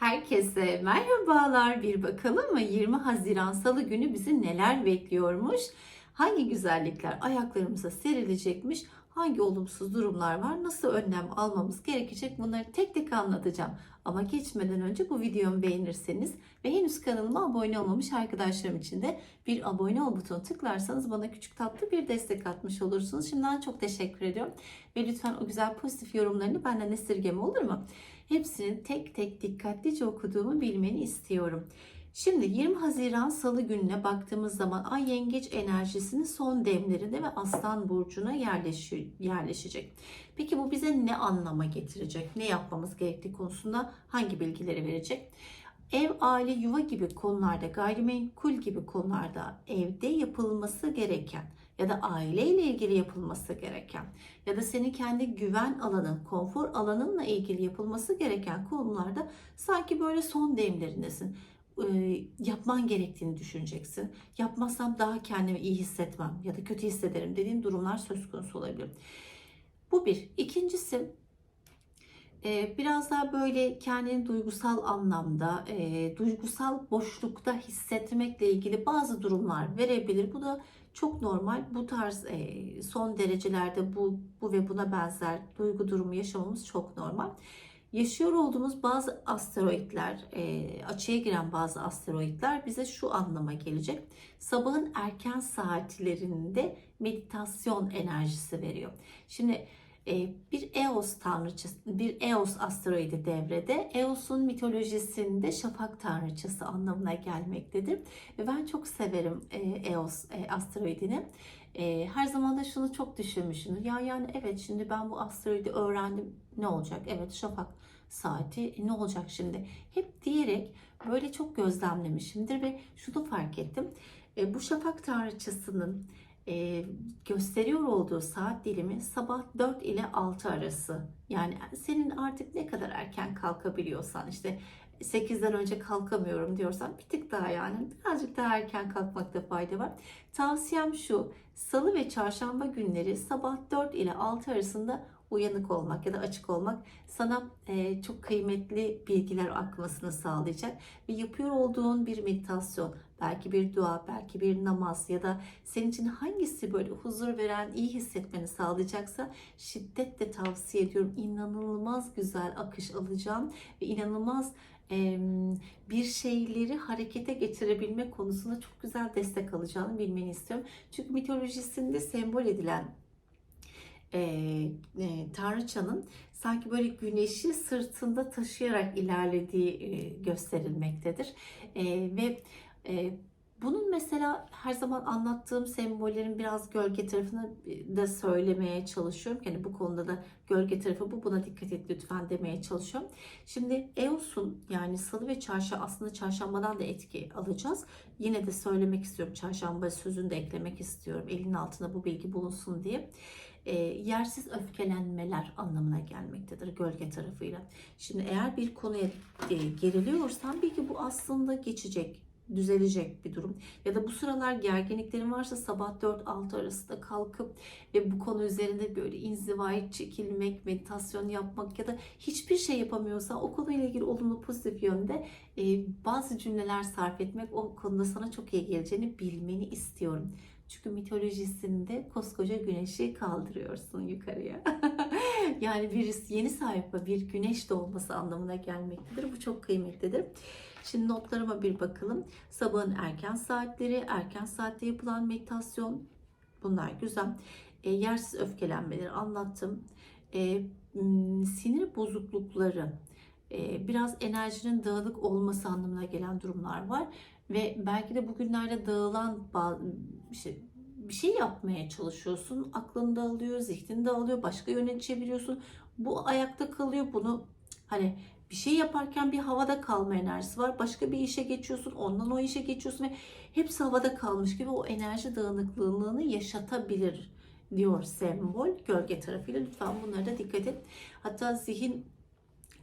Herkese merhabalar. Bir bakalım mı 20 Haziran Salı günü bizi neler bekliyormuş? Hangi güzellikler ayaklarımıza serilecekmiş? Hangi olumsuz durumlar var? Nasıl önlem almamız gerekecek? Bunları tek tek anlatacağım. Ama geçmeden önce bu videomu beğenirseniz ve henüz kanalıma abone olmamış arkadaşlarım için de bir abone ol butonu tıklarsanız bana küçük tatlı bir destek atmış olursunuz. Şimdiden çok teşekkür ediyorum. Ve lütfen o güzel pozitif yorumlarını benden esirgeme olur mu? Hepsini tek tek dikkatlice okuduğumu bilmeni istiyorum. Şimdi 20 Haziran Salı gününe baktığımız zaman Ay Yengeç enerjisinin son demlerinde ve Aslan Burcu'na yerleşecek. Peki bu bize ne anlama getirecek? Ne yapmamız gerektiği konusunda hangi bilgileri verecek? Ev, aile, yuva gibi konularda, gayrimenkul gibi konularda evde yapılması gereken ya da aileyle ilgili yapılması gereken ya da senin kendi güven alanın, konfor alanınla ilgili yapılması gereken konularda sanki böyle son demlerindesin. Yapman gerektiğini düşüneceksin. Yapmazsam daha kendimi iyi hissetmem ya da kötü hissederim dediğin durumlar söz konusu olabilir. Bu bir. İkincisi biraz daha böyle kendini duygusal anlamda, duygusal boşlukta hissetmekle ilgili bazı durumlar verebilir. Bu da çok normal. Bu tarz son derecelerde bu, bu ve buna benzer duygu durumu yaşamamız çok normal. Yaşıyor olduğumuz bazı asteroitler, e, açığa giren bazı asteroitler bize şu anlama gelecek. Sabahın erken saatlerinde meditasyon enerjisi veriyor. Şimdi e, bir Eos tanrıçası, bir Eos asteroidi devrede. Eos'un mitolojisinde şafak tanrıçası anlamına gelmektedir. Ve ben çok severim e, Eos e, asteroidini. E, her zaman da şunu çok düşünmüşümdür. Ya yani evet şimdi ben bu asteroidi öğrendim ne olacak? Evet şafak saati e, ne olacak şimdi? Hep diyerek böyle çok gözlemlemişimdir ve şunu fark ettim. E, bu şafak tanrıçasının e, gösteriyor olduğu saat dilimi sabah 4 ile 6 arası. Yani senin artık ne kadar erken kalkabiliyorsan işte 8'den önce kalkamıyorum diyorsan bir tık daha yani birazcık daha erken kalkmakta fayda var. Tavsiyem şu salı ve çarşamba günleri sabah 4 ile 6 arasında uyanık olmak ya da açık olmak sana e, çok kıymetli bilgiler akmasını sağlayacak ve yapıyor olduğun bir meditasyon, belki bir dua, belki bir namaz ya da senin için hangisi böyle huzur veren, iyi hissetmeni sağlayacaksa şiddetle tavsiye ediyorum. İnanılmaz güzel akış alacağım ve inanılmaz bir şeyleri harekete getirebilme konusunda çok güzel destek alacağını bilmeni istiyorum. Çünkü mitolojisinde sembol edilen e, e, Tanrıçanın sanki böyle güneşi sırtında taşıyarak ilerlediği e, gösterilmektedir. E, ve e, bunun mesela her zaman anlattığım sembollerin biraz gölge tarafını da söylemeye çalışıyorum. Yani bu konuda da gölge tarafı bu buna dikkat et lütfen demeye çalışıyorum. Şimdi Eos'un yani salı ve çarşamba aslında çarşambadan da etki alacağız. Yine de söylemek istiyorum çarşamba sözünü de eklemek istiyorum. Elin altında bu bilgi bulunsun diye e, yersiz öfkelenmeler anlamına gelmektedir gölge tarafıyla. Şimdi eğer bir konuya e, geriliyorsan bil ki bu aslında geçecek, düzelecek bir durum. Ya da bu sıralar gerginliklerin varsa sabah 4-6 arasında kalkıp ve bu konu üzerinde böyle inzivaya çekilmek, meditasyon yapmak ya da hiçbir şey yapamıyorsa o konuyla ilgili olumlu pozitif yönde e, bazı cümleler sarf etmek o konuda sana çok iyi geleceğini bilmeni istiyorum. Çünkü mitolojisinde koskoca güneşi kaldırıyorsun yukarıya. yani bir yeni sayfa bir güneş doğması anlamına gelmektedir. Bu çok kıymetlidir. Şimdi notlarıma bir bakalım. Sabahın erken saatleri, erken saatte yapılan meditasyon bunlar güzel. E, yersiz öfkelenmeleri anlattım. E, sinir bozuklukları, e, biraz enerjinin dağınık olması anlamına gelen durumlar var ve belki de bugünlerde dağılan bir şey, bir şey yapmaya çalışıyorsun. Aklın dağılıyor, zihnin dağılıyor, başka yöne çeviriyorsun. Bu ayakta kalıyor. Bunu hani bir şey yaparken bir havada kalma enerjisi var. Başka bir işe geçiyorsun, ondan o işe geçiyorsun ve hepsi havada kalmış gibi o enerji dağınıklığını yaşatabilir diyor sembol gölge tarafıyla. Lütfen bunlara da dikkat et. Hatta zihin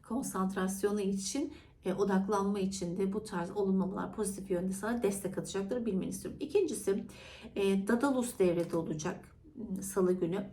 konsantrasyonu için e, odaklanma için de bu tarz olumlamalar pozitif yönde sana destek atacaktır bilmeni istiyorum. İkincisi e, Dadalus devrede olacak ıı, salı günü.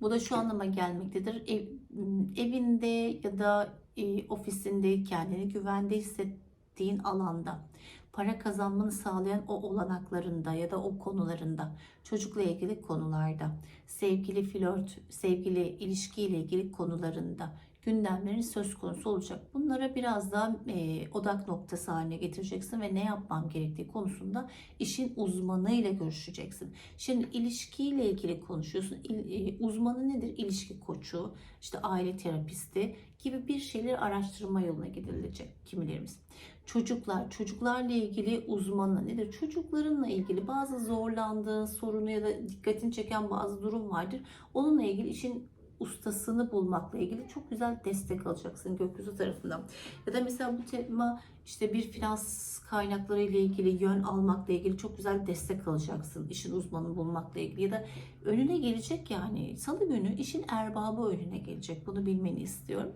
Bu da şu anlama gelmektedir. Ev, ıı, evinde ya da e, ofisinde kendini güvende hissettiğin alanda para kazanmanı sağlayan o olanaklarında ya da o konularında çocukla ilgili konularda sevgili flört, sevgili ilişkiyle ilgili konularında gündemlerin söz konusu olacak. Bunlara biraz daha e, odak noktası haline getireceksin ve ne yapmam gerektiği konusunda işin uzmanıyla görüşeceksin. Şimdi ilişkiyle ilgili konuşuyorsun. İl, e, uzmanı nedir? İlişki koçu, işte aile terapisti gibi bir şeyleri araştırma yoluna gidilecek kimilerimiz. Çocuklar, çocuklarla ilgili uzmanı nedir? Çocuklarınla ilgili bazı zorlandığı sorunu ya da dikkatini çeken bazı durum vardır. Onunla ilgili işin ustasını bulmakla ilgili çok güzel destek alacaksın gökyüzü tarafından. Ya da mesela bu tema işte bir finans kaynakları ile ilgili yön almakla ilgili çok güzel destek alacaksın. işin uzmanını bulmakla ilgili ya da önüne gelecek yani salı günü işin erbabı önüne gelecek. Bunu bilmeni istiyorum.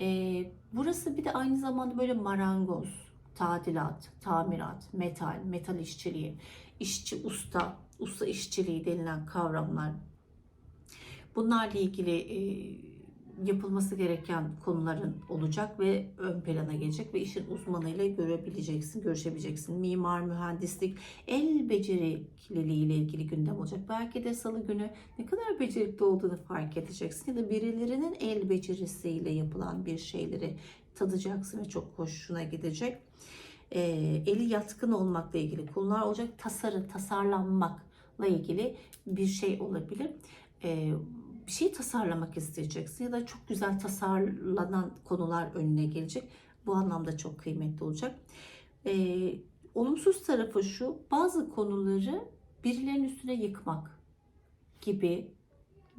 Ee, burası bir de aynı zamanda böyle marangoz, tadilat, tamirat, metal, metal işçiliği, işçi usta, usta işçiliği denilen kavramlar Bunlarla ilgili e, yapılması gereken konuların olacak ve ön plana gelecek ve işin uzmanıyla görebileceksin, görüşebileceksin. Mimar, mühendislik, el becerikliliği ile ilgili gündem olacak. Belki de salı günü ne kadar becerikli olduğunu fark edeceksin ya da birilerinin el becerisiyle yapılan bir şeyleri tadacaksın ve çok hoşuna gidecek. E, eli yatkın olmakla ilgili konular olacak. Tasarı, tasarlanmakla ilgili bir şey olabilir. E, bir şey tasarlamak isteyeceksin ya da çok güzel tasarlanan konular önüne gelecek. Bu anlamda çok kıymetli olacak. Ee, olumsuz tarafı şu, bazı konuları birilerinin üstüne yıkmak gibi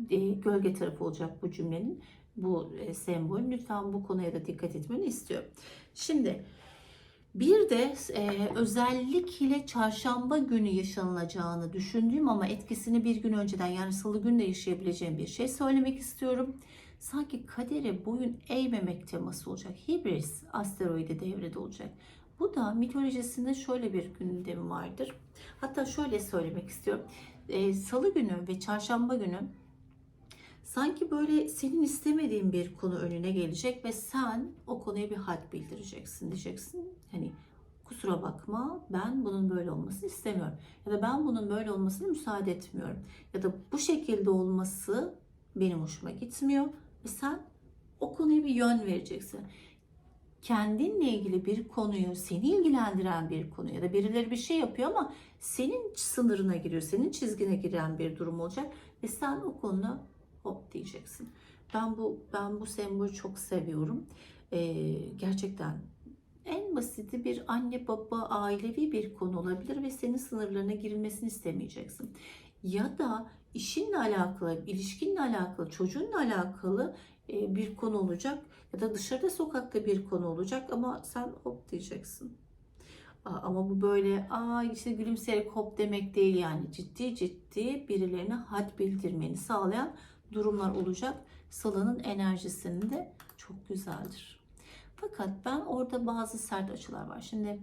e, gölge tarafı olacak bu cümlenin, bu e, sembolün. Lütfen bu konuya da dikkat etmeni istiyorum. Şimdi bir de e, özellikle çarşamba günü yaşanılacağını düşündüğüm ama etkisini bir gün önceden yani salı günü de yaşayabileceğim bir şey söylemek istiyorum. Sanki kadere boyun eğmemek teması olacak. Hibris asteroidi devrede olacak. Bu da mitolojisinde şöyle bir gündemi vardır. Hatta şöyle söylemek istiyorum. E, salı günü ve çarşamba günü sanki böyle senin istemediğin bir konu önüne gelecek ve sen o konuya bir had bildireceksin diyeceksin. Hani kusura bakma ben bunun böyle olmasını istemiyorum. Ya da ben bunun böyle olmasını müsaade etmiyorum. Ya da bu şekilde olması benim hoşuma gitmiyor. Ve sen o konuya bir yön vereceksin. Kendinle ilgili bir konuyu, seni ilgilendiren bir konu ya da birileri bir şey yapıyor ama senin sınırına giriyor, senin çizgine giren bir durum olacak ve sen o konuda hop diyeceksin. Ben bu ben bu sembolü çok seviyorum. Ee, gerçekten en basiti bir anne baba ailevi bir konu olabilir ve senin sınırlarına girilmesini istemeyeceksin. Ya da işinle alakalı, ilişkinle alakalı, çocuğunla alakalı e, bir konu olacak ya da dışarıda sokakta bir konu olacak ama sen hop diyeceksin. Ama bu böyle aa işte gülümseyerek hop demek değil yani ciddi ciddi birilerine had bildirmeni sağlayan durumlar olacak. Salının enerjisinde çok güzeldir. Fakat ben orada bazı sert açılar var. Şimdi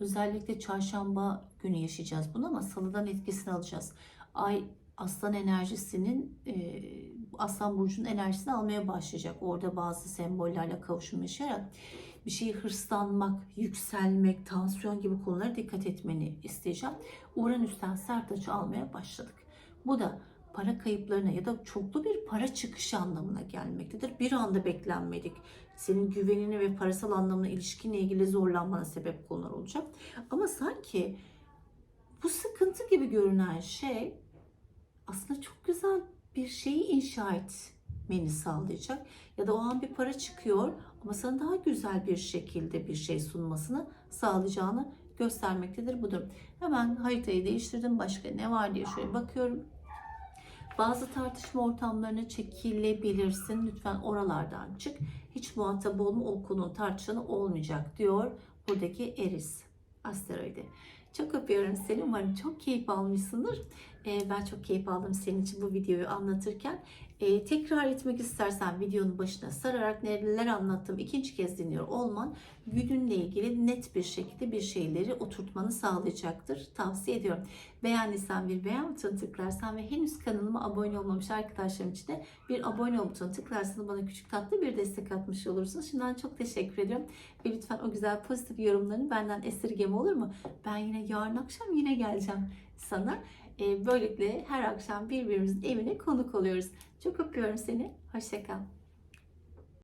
özellikle çarşamba günü yaşayacağız bunu ama salıdan etkisini alacağız. Ay aslan enerjisinin e, aslan burcunun enerjisini almaya başlayacak. Orada bazı sembollerle kavuşum yaşayarak bir şeyi hırslanmak, yükselmek, tansiyon gibi konulara dikkat etmeni isteyeceğim. Uranüs'ten sert açı almaya başladık. Bu da para kayıplarına ya da çoklu bir para çıkışı anlamına gelmektedir. Bir anda beklenmedik. Senin güvenini ve parasal anlamına ilişkinle ilgili zorlanmana sebep konular olacak. Ama sanki bu sıkıntı gibi görünen şey aslında çok güzel bir şeyi inşa etmeni sağlayacak. Ya da o an bir para çıkıyor ama sana daha güzel bir şekilde bir şey sunmasını sağlayacağını göstermektedir bu durum. Hemen haritayı değiştirdim. Başka ne var diye şöyle bakıyorum. Bazı tartışma ortamlarına çekilebilirsin. Lütfen oralardan çık. Hiç muhatap olma o konu tartışanı olmayacak diyor buradaki Eris asteroidi. Çok öpüyorum seni. Umarım çok keyif almışsındır. E, ben çok keyif aldım senin için bu videoyu anlatırken. E, tekrar etmek istersen videonun başına sararak neler anlattım ikinci kez dinliyor olman gününle ilgili net bir şekilde bir şeyleri oturtmanı sağlayacaktır. Tavsiye ediyorum. Beğendiysen bir beğen butonuna tıklarsan ve henüz kanalıma abone olmamış arkadaşlarım için de bir abone ol butonuna tıklarsanız bana küçük tatlı bir destek atmış olursunuz. Şimdiden çok teşekkür ediyorum. Ve lütfen o güzel pozitif yorumlarını benden esirgeme olur mu? Ben yine yarın akşam yine geleceğim sana. Ee, Böylelikle her akşam birbirimizin evine konuk oluyoruz. Çok öpüyorum seni. Hoşçakal.